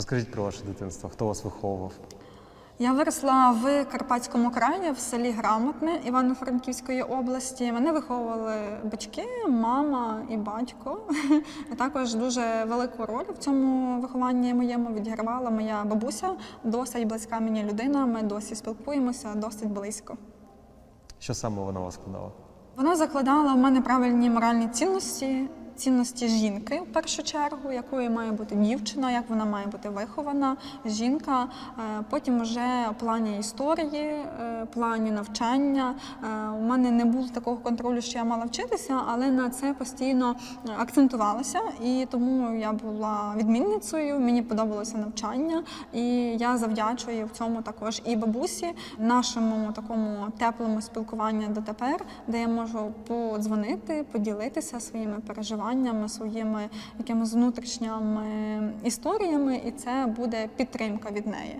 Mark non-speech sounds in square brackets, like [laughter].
Розкажіть про ваше дитинство, хто вас виховував? Я виросла в Карпатському краї в селі Грамотне Івано-Франківської області. Мене виховували батьки, мама і батько. [laughs] Також дуже велику роль в цьому вихованні моєму відігравала моя бабуся, досить близька мені людина. Ми досі спілкуємося досить близько. Що саме вона вас складала? Вона закладала в мене правильні моральні цінності, цінності жінки в першу чергу, якою має бути дівчина, як вона має бути вихована, жінка. Е, Потім вже плані історії, е, плані навчання. Е, У мене не було такого контролю, що я мала вчитися, але на це постійно акцентувалася, і тому я була відмінницею. Мені подобалося навчання, і я завдячую в цьому також і бабусі, нашому такому теплому спілкуванню дотепер, де я можу подзвонити, поділитися своїми переживаннями, своїми якимись внутрішніми історіями, і це буде підтримка від неї.